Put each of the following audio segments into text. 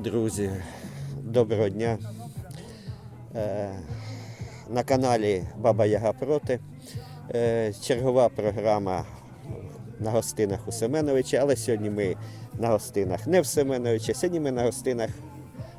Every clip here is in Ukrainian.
Друзі, доброго дня. Е, На каналі Баба Яга проти. Е, Чергова програма на гостинах у Семеновича, але сьогодні ми на гостинах не в Семеновича, сьогодні ми на гостинах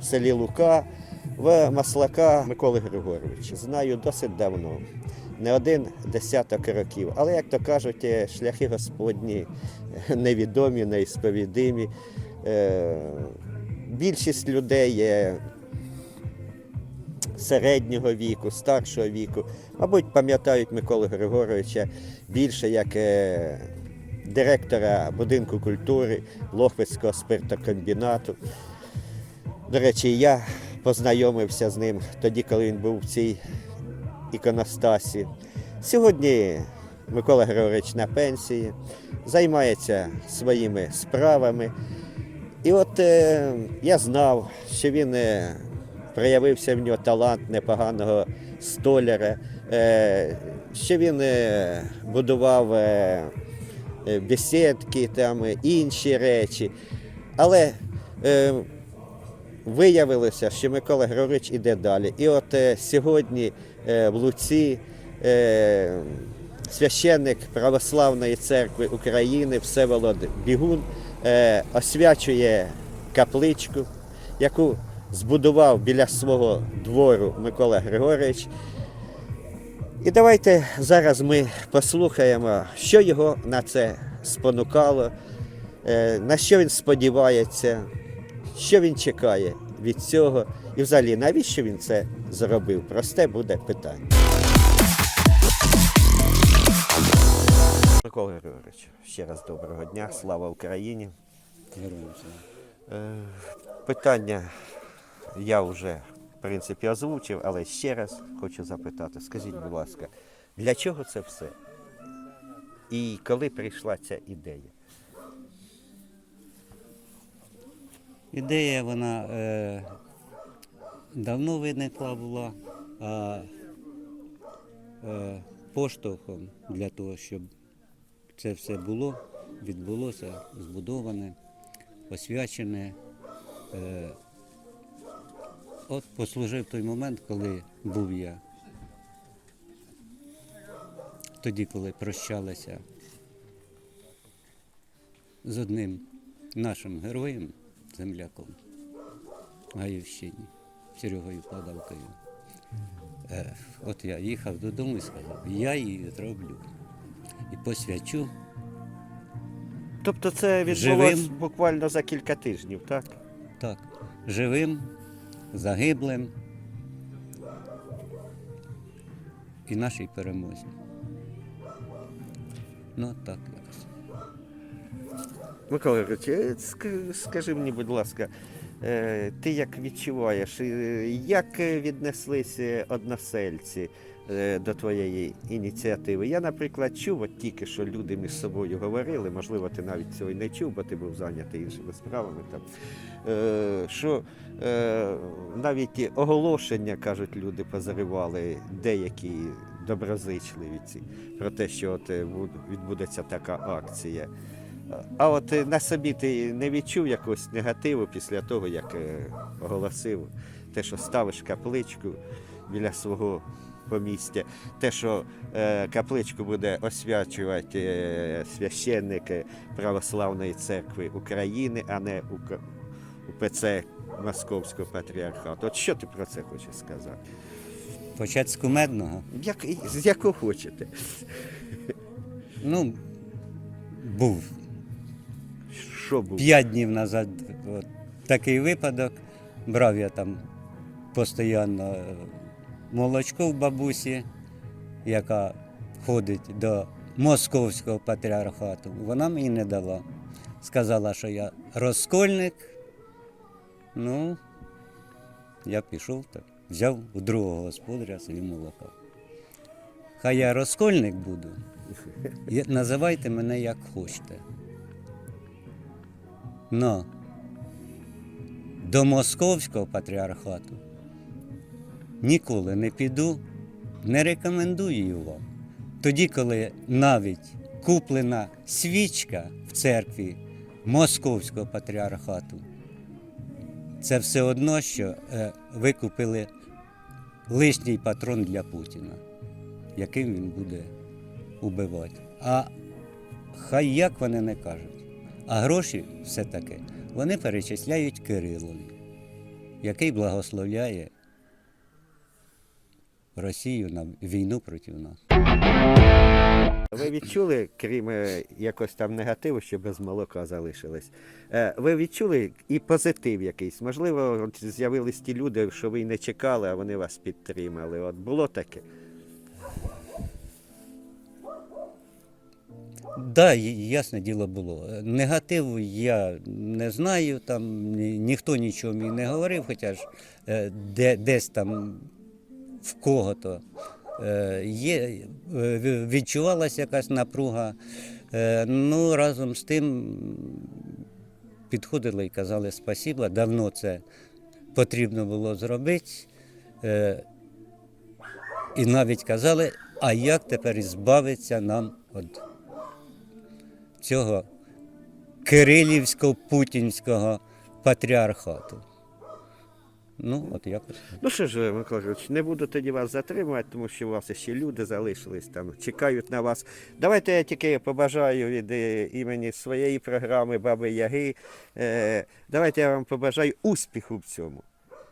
в селі Лука в Маслака Миколи Григоровича. Знаю досить давно, не один десяток років. Але, як то кажуть, е, шляхи Господні невідомі, неісповідимі. Більшість людей є середнього віку, старшого віку. Мабуть, пам'ятають Миколу Григоровича більше як е, директора будинку культури Лохвицького спиртокомбінату. До речі, я познайомився з ним тоді, коли він був в цій іконостасі. Сьогодні Микола Григорович на пенсії, займається своїми справами. І от е, я знав, що він е, проявився в нього талант непоганого столяра, е, що він е, будував е, е, бесідки, там, е, інші речі. Але е, виявилося, що Микола Григорович іде далі. І от е, сьогодні е, в Луці е, священник Православної церкви України Всеволод Бігун освячує капличку, яку збудував біля свого двору Микола Григорович. І давайте зараз ми послухаємо, що його на це спонукало, е, на що він сподівається, що він чекає від цього, і взагалі навіщо він це зробив? Просте буде питання. Микола Григорович, ще раз доброго дня, слава Україні. Героям слава. Е, Питання я вже в принципі озвучив, але ще раз хочу запитати. Скажіть, будь ласка, для чого це все? І коли прийшла ця ідея? Ідея вона е, давно виникла була, а е, поштовхом для того, щоб це все було, відбулося, збудоване, освячене. Е, от послужив той момент, коли був я. Тоді, коли прощалися з одним нашим героєм, земляком Гаївщині, Серегою Подавкою. Е, от я їхав додому і сказав, я її зроблю і посвячу. Тобто це відбулося Живим. буквально за кілька тижнів, так? Так, живим, загиблим і нашій перемозі. Ну, так якось. Микола Григорович, е, ск- скажи мені, будь ласка, ти як відчуваєш, е, як е, віднеслись е, односельці е, до твоєї ініціативи? Я, наприклад, чув, от тільки що люди між собою говорили, можливо, ти навіть цього й не чув, бо ти був зайнятий іншими справами. Там, е, що е, навіть оголошення, кажуть, люди позаривали деякі доброзичливі ці, про те, що от е, відбудеться така акція. А от на собі ти не відчув якогось негативу після того, як е, оголосив те, що ставиш капличку біля свого помістя, те, що е, капличку буде освячувати е, священник е, Православної церкви України, а не УПЦ Московського патріархату. От що ти про це хочеш сказати? Почать з кумедного. Як, з якого хочете? Ну, був Що було? П'ять днів назад от, такий випадок. Брав я там постійно е, молочко в бабусі, яка ходить до московського патріархату. Вона мені не дала. Сказала, що я розкольник. Ну, я пішов так, взяв у другого господаря собі молоко. Хай я розкольник буду. Називайте мене як хочете. Но до московського патріархату ніколи не піду, не рекомендую вам. Тоді, коли навіть куплена свічка в церкві московського патріархату це все одно, що е, ви купили лишній патрон для Путіна, яким він буде убивати. А хай як вони не кажуть. А гроші все-таки вони перечисляють Кирилові, який благословляє Росію на війну проти нас. Ви відчули, крім е, якось там негативу, що без молока залишились, е, ви відчули і позитив якийсь? Можливо, з'явились ті люди, що ви й не чекали, а вони вас підтримали. От було таке? Да, ясне діло було. Негативу я не знаю, там ні- ніхто нічого мені не говорив, хоча ж е, де, десь там в кого-то е, є, е, відчувалася якась напруга. Ну, разом з тим підходили і казали спасіба, давно це потрібно було зробити. І навіть казали, а як тепер збавитися нам від цього кирилівського путінського патріархату. Ну, от якось. Ну що ж, Микола Григорович, не буду тоді вас затримувати, тому що у вас ще люди залишились там, чекають на вас. Давайте я тільки побажаю від е, імені своєї програми Баби Яги. Е, давайте я вам побажаю успіху в цьому,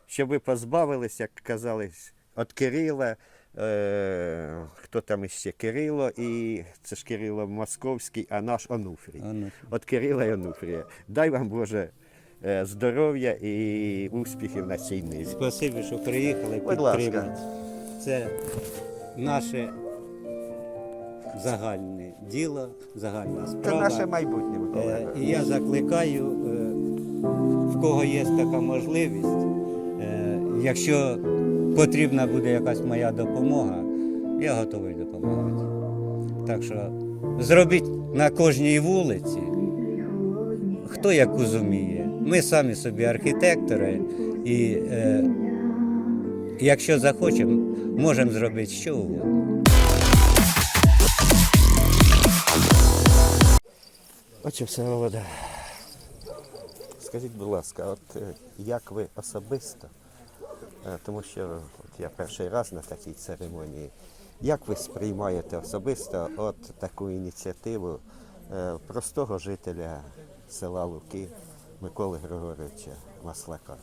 щоб ви позбавились, як казали, від Кирила. Е, хто там іще Кирило, і це ж Кирило Московський, а наш Онуфрій. Ну. От Кирила і Онуфрія. Дай вам Боже е, здоров'я і успіхів на цій ниві. Спасибі, що приїхали підтримати. Це наше загальне діло, загальна Це наше майбутнє. Е, І я закликаю, е, в кого є така можливість, е, якщо потрібна буде якась моя допомога, я готовий допомагати. Так що зробіть на кожній вулиці, хто яку зуміє. Ми самі собі архітектори, і е, якщо захочемо, можемо зробити що угодно. Отче Всеволода, скажіть, будь ласка, от е, як ви особисто, тому що от я перший раз на такій церемонії, як ви сприймаєте особисто от таку ініціативу е, простого жителя села Луки Миколи Григоровича Маслака?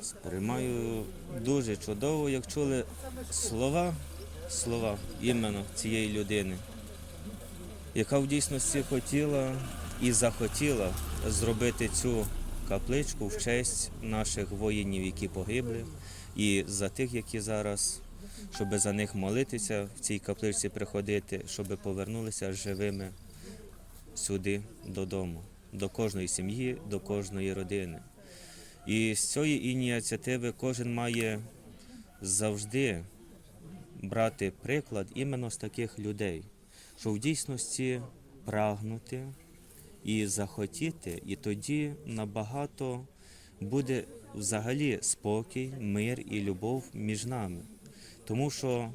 Сприймаю дуже чудово, як чули слова, слова іменно цієї людини, яка в дійсності хотіла і захотіла зробити цю капличку в честь наших воїнів, які погибли, і за тих, які зараз, щоб за них молитися, в цій капличці приходити, щоб повернулися живими сюди додому, до кожної сім'ї, до кожної родини. І з цієї ініціативи кожен має завжди брати приклад іменно з таких людей, що в дійсності прагнути і захотіти, і тоді набагато буде взагалі спокій, мир і любов між нами. Тому що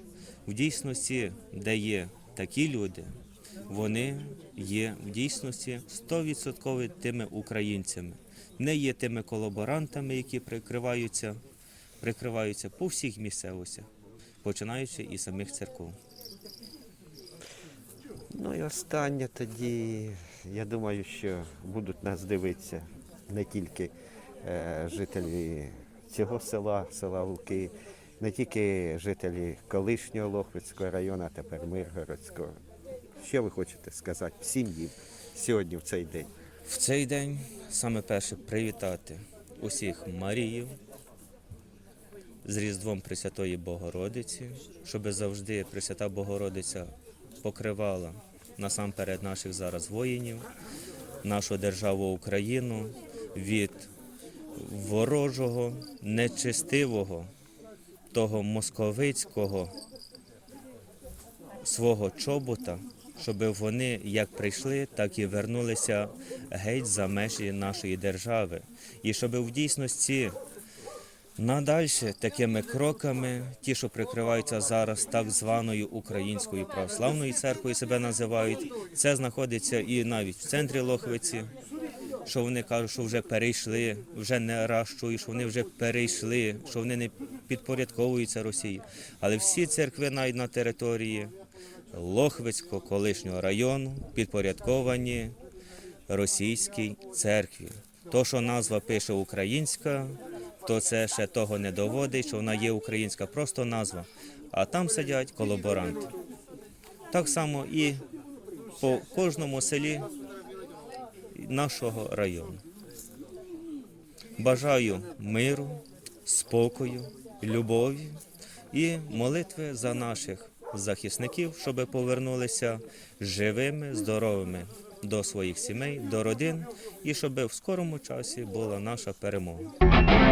в дійсності, де є такі люди, вони є в дійсності 100% тими українцями, не є тими колаборантами, які прикриваються, прикриваються по всіх місцевостях, починаючи із самих церков. Ну і останнє тоді, я думаю, що будуть нас дивитися не тільки е, жителі цього села, села Луки, не тільки жителі колишнього Лохвицького району, а тепер Миргородського. Що ви хочете сказати всім їм сьогодні, в цей день? В цей день саме перше привітати усіх Маріїв з Різдвом Пресвятої Богородиці, щоб завжди Пресвята Богородиця покривала насамперед наших зараз воїнів, нашу державу Україну від ворожого, нечестивого, того московицького свого чобота, щоб вони як прийшли, так і вернулися геть за межі нашої держави. І щоб в дійсності надальше такими кроками, ті, що прикриваються зараз так званою Українською православною церквою, себе називають, це знаходиться і навіть в центрі Лохвиці, що вони кажуть, що вже перейшли, вже не раз що вони вже перейшли, що вони не підпорядковуються Росії. Але всі церкви навіть на території Лохвицького колишнього району підпорядковані російській церкві. То, що назва пише українська, то це ще того не доводить, що вона є українська, просто назва. А там сидять колаборанти. Так само і по кожному селі нашого району. Бажаю миру, спокою, любові і молитви за наших захисників, щоб повернулися живими, здоровими до своїх сімей, до родин, і щоб в скорому часі була наша перемога.